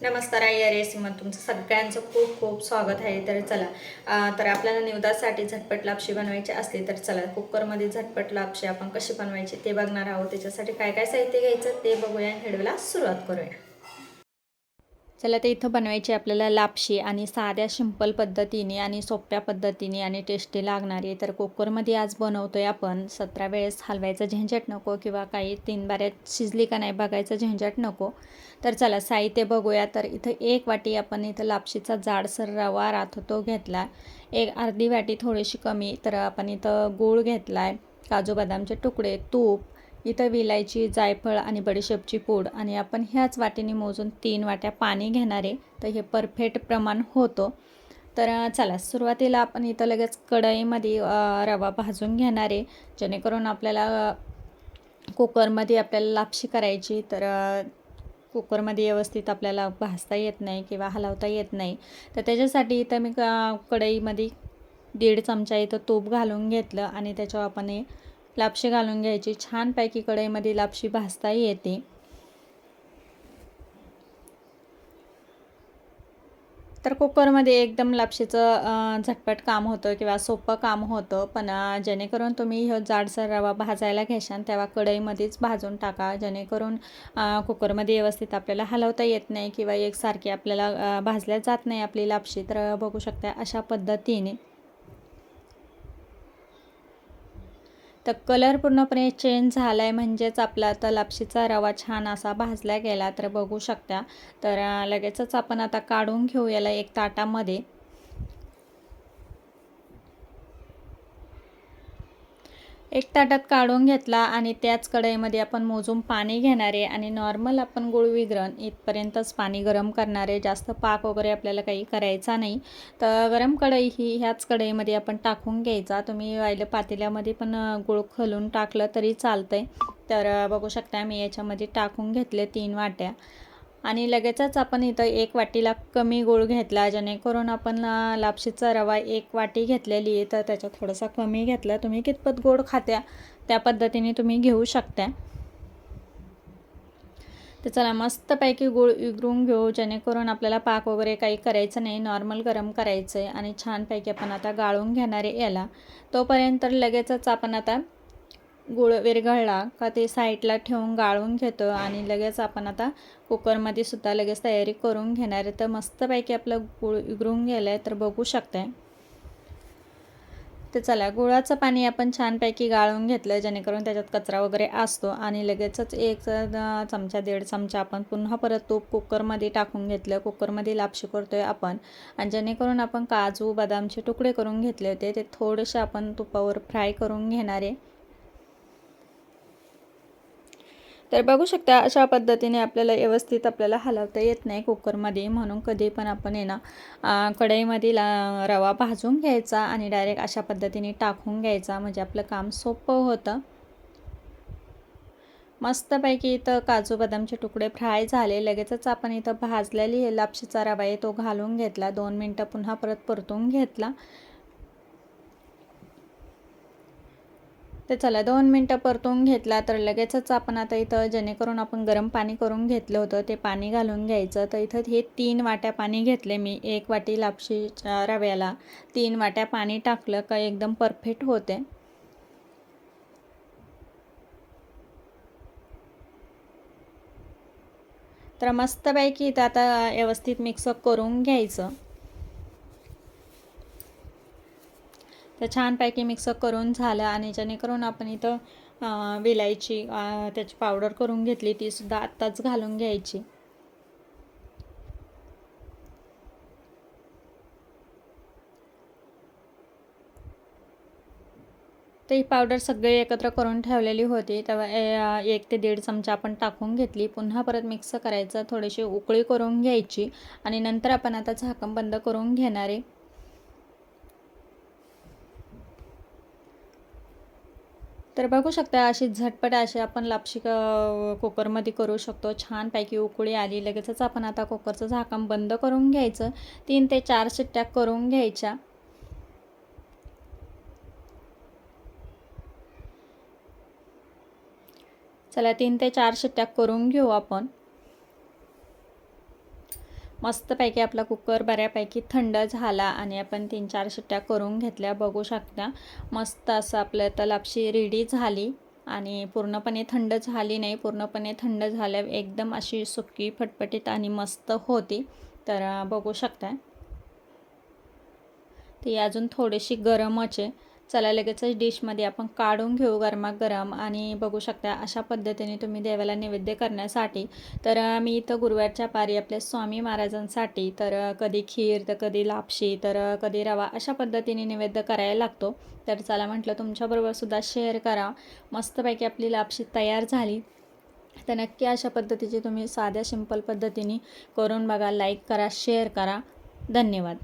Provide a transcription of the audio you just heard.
नमस्कार I S रेसिपीमध्ये तुमचं सगळ्यांचं खूप खूप स्वागत आहे. तर चला तर आपल्याला निवदासाठी झटपट लापशी बनवायची असली तर चला कुकरमध्ये झटपट लापशी आपण कशी बनवायची ते बघणार आहोत. त्याच्यासाठी काय काय साहित्य घ्यायचं ते बघूया आणि व्हिडिओला सुरुवात करूया. चला ते इथं बनवायची आपल्याला लापशी आणि साध्या सिंपल पद्धतीने आणि सोप्या पद्धतीने आणि टेस्टी लागणारी. तर कुकरमध्ये आज बनवतोय आपण सतरा वेळेस हलवायचं झंझट नको किंवा काही तीन बाऱ्यात शिजली का नाही बघायचं झंझट नको. तर चला साहित्य बघूया. तर इथं एक वाटी आपण इथं लापशीचा जाडसर रवा राहतो तो घेतला. एक अर्धी वाटी थोडीशी कमी. तर आपण इथं गूळ घेतला आहे काजू बदामचे तुकडे तूप इथं विलायची जायफळ आणि बडीशेपची पूड आणि आपण ह्याच वाटीने मोजून तीन वाट्या पाणी घेणार आहे. तर हे परफेक्ट प्रमाण होतो. तर चला सुरुवातीला आपण इथं लगेच कढईमध्ये रवा भाजून घेणार आहे. जेणेकरून आपल्याला कुकरमध्ये आपल्याला लापशी करायची तर कुकरमध्ये व्यवस्थित आपल्याला भाजता येत नाही किंवा हलवता येत नाही. तर त्याच्यासाठी इथं मी कढईमध्ये दीड चमचा इथं तूप घालून घेतलं आणि त्याच्यावर आपण हे लापशी घालून घ्यायची. छानपैकी कढईमध्ये लापशी भाजता येते. तर कुकरमध्ये एकदम लापशीचं झटपट काम होतं किंवा सोपं काम होतं. पण जेणेकरून तुम्ही हे जाडसर रवा भाजायला घ्याशान तेव्हा कढईमध्येच भाजून टाका. जेणेकरून कुकरमध्ये व्यवस्थित आपल्याला हलवता येत नाही किंवा एकसारखी आपल्याला भाजल्या जात नाही आपली लापशी. तर बघू शकता अशा पद्धतीने. तर कलर पूर्णपणे चेंज झाला आहे म्हणजेच आपला आता लापशीचा रवा छान असा भाजला गेला तर बघू शकता. तर लगेचच आपण आता काढून घेऊ याला एक ताटामध्ये. एक ताटात काढून घेतला आणि त्याच कढईमध्ये आपण मोजून पाणी घेणार आहे आणि नॉर्मल आपण गुळ विघरण इथपर्यंतच पाणी गरम करणार आहे. जास्त पाक वगैरे आपल्याला काही करायचा नाही. तर गरम कढई ही ह्याच कढईमध्ये आपण टाकून घ्यायचा. तुम्ही वाहिलं पातेल्यामध्ये पण गुळ खलून टाकलं तरी चालतं आहे तर बघू शकता मी याच्यामध्ये टाकून घेतले तीन वाट्या. आणि लगेचच आपण इथं एक वाटीला कमी गूळ घेतला जेणेकरून आपण लापशीचा रवा एक वाटी घेतलेली आहे तर त्याच्यात थोडासा कमी घेतला. तुम्ही कितपत गोड खात्या त्या पद्धतीने तुम्ही घेऊ शकता. तर चला मस्तपैकी गूळ विगरून घेऊ जेणेकरून आपल्याला पाक वगैरे काही करायचं नाही नॉर्मल गरम करायचं आहे आणि छानपैकी आपण आता गाळून घेणारे याला. तोपर्यंत लगेचच आपण आता गुळ विरघळला का ते साईडला ठेवून गाळून घेतो आणि लगेच आपण आता कुकरमध्ये सुद्धा लगेच तयारी करून घेणार आहे. तर मस्तपैकी आपलं गुळ विगरून गेलं आहे तर बघू शकताय. तर चला गुळाचं पाणी आपण छानपैकी गाळून घेतलं जेणेकरून त्याच्यात कचरा वगैरे असतो आणि लगेचच एक चमचा दीड चमचा आपण पुन्हा परत तूप कुकरमध्ये टाकून घेतलं. कुकरमध्ये लापशी करतो आहे आपण आणि जेणेकरून आपण काजू बदामचे तुकडे करून घेतले होते. ते थोडेसे आपण तुपावर फ्राय करून घेणार आहे. तर बघू शकता अशा पद्धतीने आपल्याला व्यवस्थित आपल्याला हलवता येत नाही कुकरमध्ये. म्हणून कधी पण आपण आहे ना कढईमध्ये ला रवा भाजून घ्यायचा आणि डायरेक्ट अशा पद्धतीने टाकून घ्यायचा. म्हणजे आपलं काम सोपं होतं. मस्तपैकी इथं काजू बदामचे तुकडे फ्राय झाले. लगेचच आपण इथं भाजलेली लापशीचा रवा आहे तो घालून घेतला. दोन मिनटं पुन्हा परत परतून घेतला. तर चला दोन मिनटं परतून घेतला तर लगेचच आपण आता इथं जेणेकरून आपण गरम पाणी करून घेतलं होतं ते पाणी घालून घ्यायचं. तर इथं हे तीन वाट्या पाणी घेतले मी एक वाटी लापशीच्या रव्याला. तीन वाट्या पाणी टाकलं का एकदम परफेक्ट होते. तर मस्तपैकी इथं आता व्यवस्थित मिक्सअप करून घ्यायचं. तर छानपैकी मिक्स करून झालं आणि जेणेकरून आपण इथं वेलायची विलायची त्याची पावडर करून घेतली ती सुद्धा आत्ताच घालून घ्यायची. तर ही पावडर सगळी एकत्र करून ठेवलेली होती. तेव्हा ए- एक ते दीड चमचा आपण टाकून घेतली. पुन्हा परत मिक्स करायचं थोडीशी उकळी करून घ्यायची आणि नंतर आपण आता झाकण बंद करून घेणार आहे. तर बघू शकता अशी झटपट अशी आपण लापशी कुकरमध्ये करू शकतो. छानपैकी उकळी आली लगेचच आपण आता कुकरचं झाकण बंद करून घ्यायचं. तीन ते चार शिट्ट्या करून घ्यायच्या. चला तीन ते चार शिट्ट्या करून घेऊ आपण. मस्तपैकी आपला कुकर बऱ्यापैकी थंड झाला आणि आपण तीन चार शिट्ट्या करून घेतल्या बघू शकता. मस्त असं आपलं तर लापशी रेडी झाली आणि पूर्णपणे थंड झाली नाही पूर्णपणे थंड झाल्या एकदम अशी सुकी फटफटीत आणि मस्त होती. तर बघू शकता. ती अजून थोडीशी गरमच आहे. चला लगेचच डिशमध्ये आपण काढून घेऊ गरमागरम आणि बघू शकता अशा पद्धतीने तुम्ही देवाला नैवेद्य करण्यासाठी. तर मी इथं गुरुवारच्या पारी आपल्या स्वामी महाराजांसाठी तर कधी खीर तर कधी लापशी तर कधी रवा अशा पद्धतीने नैवेद्य करायला लागतो. तर चला म्हटलं तुमच्याबरोबर सुद्धा शेअर करा. मस्तपैकी आपली लापशी तयार झाली. तर नक्की अशा पद्धतीची तुम्ही साध्या सिंपल पद्धतीने करून बघा लाईक करा शेअर करा. धन्यवाद.